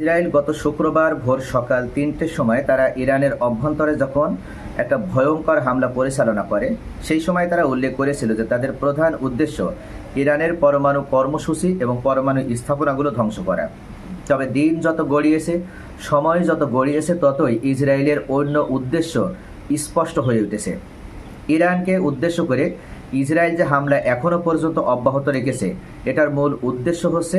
Israel গত শুক্রবার ভোর সকাল তিনটের সময় তারা ইরানের অভ্যন্তরে যখন একটা ভয়ঙ্কর হামলা পরিচালনা করে, সেই সময় তারা উল্লেখ করেছিল যে তাদের প্রধান উদ্দেশ্য ইরানের পরমাণু কর্মসূচি এবং পরমাণু স্থাপনাগুলো ধ্বংস করা। তবে দিন যত গড়িয়েছে, সময় যত গড়িয়েছে, ততই ইসরায়েলের অন্য উদ্দেশ্য স্পষ্ট হয়ে উঠেছে। ইরানকে উদ্দেশ্য করে ইসরায়েল যে হামলা এখনও পর্যন্ত অব্যাহত রেখেছে, এটার মূল উদ্দেশ্য হচ্ছে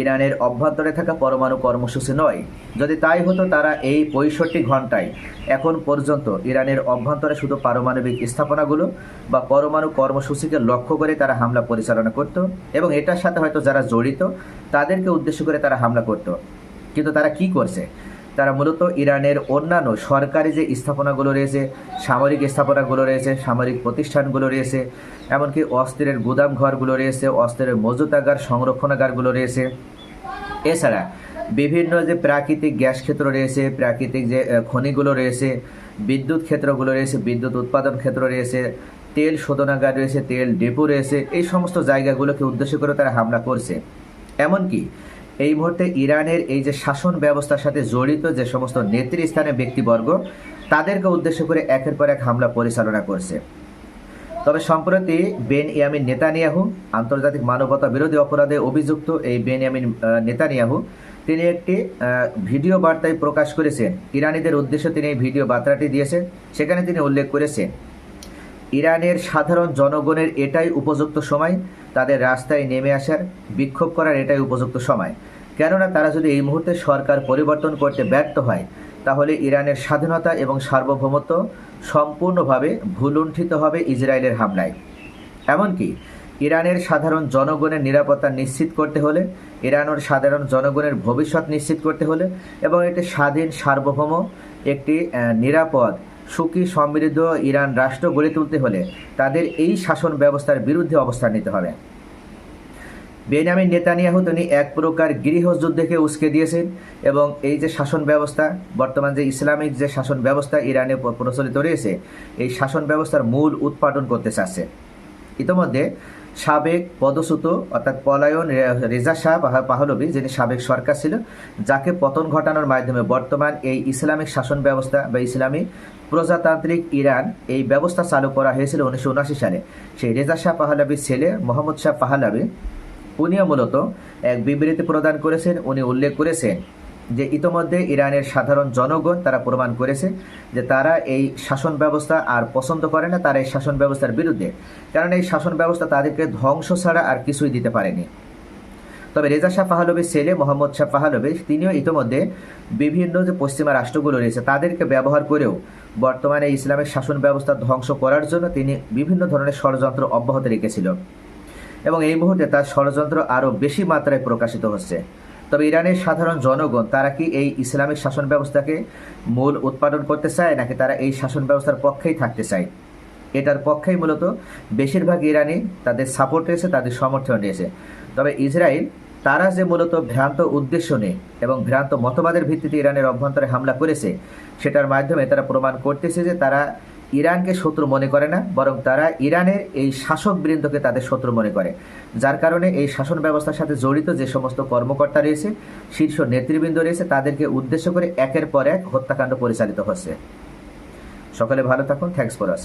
ইরানের অভ্যন্তরে থাকা পরমাণু কর্মসূচি নয়। যদি তাই হতো, তারা এই পঁয়ষট্টি ঘন্টায় এখন পর্যন্ত ইরানের অভ্যন্তরে শুধু পারমাণবিক স্থাপনাগুলো বা পরমাণু কর্মসূচিকে লক্ষ্য করে তারা হামলা পরিচালনা করত এবং এটার সাথে হয়তো যারা জড়িত, তাদেরকে উদ্দেশ্য করে তারা হামলা করত। কিন্তু তারা কি করছে? তারা মূলত ইরানের অন্যান্য সরকারি যে স্থাপনাগুলো রয়েছে, সামরিক স্থাপনাগুলো রয়েছে, সামরিক প্রতিষ্ঠানগুলো রয়েছে, এমনকি অস্ত্রের গুদাম ঘরগুলো রয়েছে অস্ত্রের মজুতাগার সংরক্ষণাগারগুলো রয়েছে। এছাড়া বিভিন্ন যে প্রাকৃতিক গ্যাস ক্ষেত্র রয়েছে, প্রাকৃতিক যে খনিগুলো রয়েছে, বিদ্যুৎ ক্ষেত্রগুলো রয়েছে, বিদ্যুৎ উৎপাদন ক্ষেত্র রয়েছে, তেল শোধনাগার রয়েছে, তেল ডেপো রয়েছে, এই সমস্ত জায়গাগুলোকে উদ্দেশ্য করে তারা হামলা করছে। এমনকি এই মুহূর্তে ইরানের এই যে শাসন ব্যবস্থার সাথে জড়িত যে সমস্ত নেতৃস্থানে ব্যক্তিবর্গ, তাদেরকে উদ্দেশ্য করে একের পর এক হামলা পরিচালনা করছে। তবে সম্প্রতি বেন ইয়ামিন নেতানিয়াহু, আন্তর্জাতিক মানবতা বিরোধী অপরাধে অভিযুক্ত এই বেন ইয়ামিন নেতানিয়াহু, তিনি একটি ভিডিও বার্তায় প্রকাশ করেছেন। ইরানিদের উদ্দেশ্যে তিনি এই ভিডিও বার্তাটি দিয়েছেন, সেখানে তিনি উল্লেখ করেছেন, ইরানের সাধারণ জনগণের এটাই উপযুক্ত সময় তাদের রাস্তায় নেমে আসার বিক্ষোভ করার এটাই উপযুক্ত সময়। কেননা তারা যদি এই মুহূর্তে সরকার পরিবর্তন করতে ব্যর্থ হয়, তাহলে ইরানের স্বাধীনতা এবং সার্বভৌমত্ব সম্পূর্ণভাবে ভুলুণ্ঠিত হবে ইসরায়েলের হামলায়। এমনকি ইরানের সাধারণ জনগণের নিরাপত্তা নিশ্চিত করতে হলে, ইরানের সাধারণ জনগণের ভবিষ্যৎ নিশ্চিত করতে হলে, এবং একটি স্বাধীন সার্বভৌম একটি নিরাপদ সুখী সমৃদ্ধ ইরান রাষ্ট্র গড়ে তুলতে হলে তাদের এই শাসন ব্যবস্থার বিরুদ্ধে অবস্থান নিতে হবে। বেনিয়ামিন নেতানিয়াহু তিনি এক প্রকার গৃহযুদ্ধকে উস্কে দিয়েছেন এবং এই যে শাসন ব্যবস্থা, বর্তমান যে ইসলামিক যে শাসন ব্যবস্থা ইরানে প্রচলিত রয়েছে, এই শাসন ব্যবস্থার মূল উৎপাদন করতে চাচ্ছে। ইতোমধ্যে সাবেক পদচ্যুত অর্থাৎ পলায়ন রেজা শাহ পাহ- পাহলবি যিনি সাবেক সরকার ছিল যাকে পতন ঘটানোর মাধ্যমে বর্তমান এই ইসলামিক শাসন ব্যবস্থা বা ইসলামী প্রজাতান্ত্রিক ইরান এই ব্যবস্থা চালু করা হয়েছিল উনিশশো উনআশি সালে। সেই রেজা শাহ পাহলাবির ছেলে মোহাম্মদ শাহ পাহলাবি উনিও মূলত এক বিবৃতি প্রদান করেছেন, উনি উল্লেখ করেছেন যে ইতোমধ্যে ইরানের সাধারণ জনগণ তারা প্রমাণ করেছে যে তারা এই শাসন ব্যবস্থা আর পছন্দ করে না, তারা এই শাসন ব্যবস্থার বিরুদ্ধে। কারণ এই শাসন ব্যবস্থা তাদেরকে ধ্বংস ছাড়া আর কিছুই দিতে পারেনি। তবে রেজা শাহ পাহলবির ছেলে মোহাম্মদ শাহ পাহলবি তিনিও ইতোমধ্যে বিভিন্ন যে পশ্চিমা রাষ্ট্রগুলো রয়েছে, তাদেরকে ব্যবহার করেও বর্তমানে ইসলামের শাসন ব্যবস্থা ধ্বংস করার জন্য তিনি বিভিন্ন ধরনের ষড়যন্ত্র অব্যাহত রেখেছিল। এবং এই মুহূর্তে তার ষড়যন্ত্র আরও বেশি মাত্রায় প্রকাশিত হচ্ছে। তবে ইরানের সাধারণ জনগণ, তারা কি এই ইসলামিক শাসন ব্যবস্থাকে মূল উৎপাদন করতে চায়, নাকি তারা এই শাসন ব্যবস্থার পক্ষেই থাকতে চায়? এটার পক্ষেই মূলত বেশিরভাগ ইরানি তাদের সাপোর্ট রয়েছে, তাদের সমর্থন রয়েছে। তবে ইসরায়েল, তারা যে মূলত ভ্রান্ত উদ্দেশ্য নেই এবং ভ্রান্ত মতবাদের ভিত্তিতে ইরানের অভ্যন্তরে হামলা করেছে, সেটার মাধ্যমে তারা প্রমাণ করতেছে যে তারা ইরানকে শত্রু মনে করে না, বরং তারা ইরানের এই শাসক বৃন্দকে তাদের শত্রু মনে করে। যার কারণে এই শাসন ব্যবস্থার সাথে জড়িত যে সমস্ত কর্মকর্তা রয়েছে, শীর্ষ নেতৃবৃন্দ রয়েছে, তাদেরকে উদ্দেশ্য করে একের পর এক হত্যাকাণ্ড পরিচালিত হচ্ছে। সকলে ভালো থাকুন থ্যাংকস ফর ওয়াচিং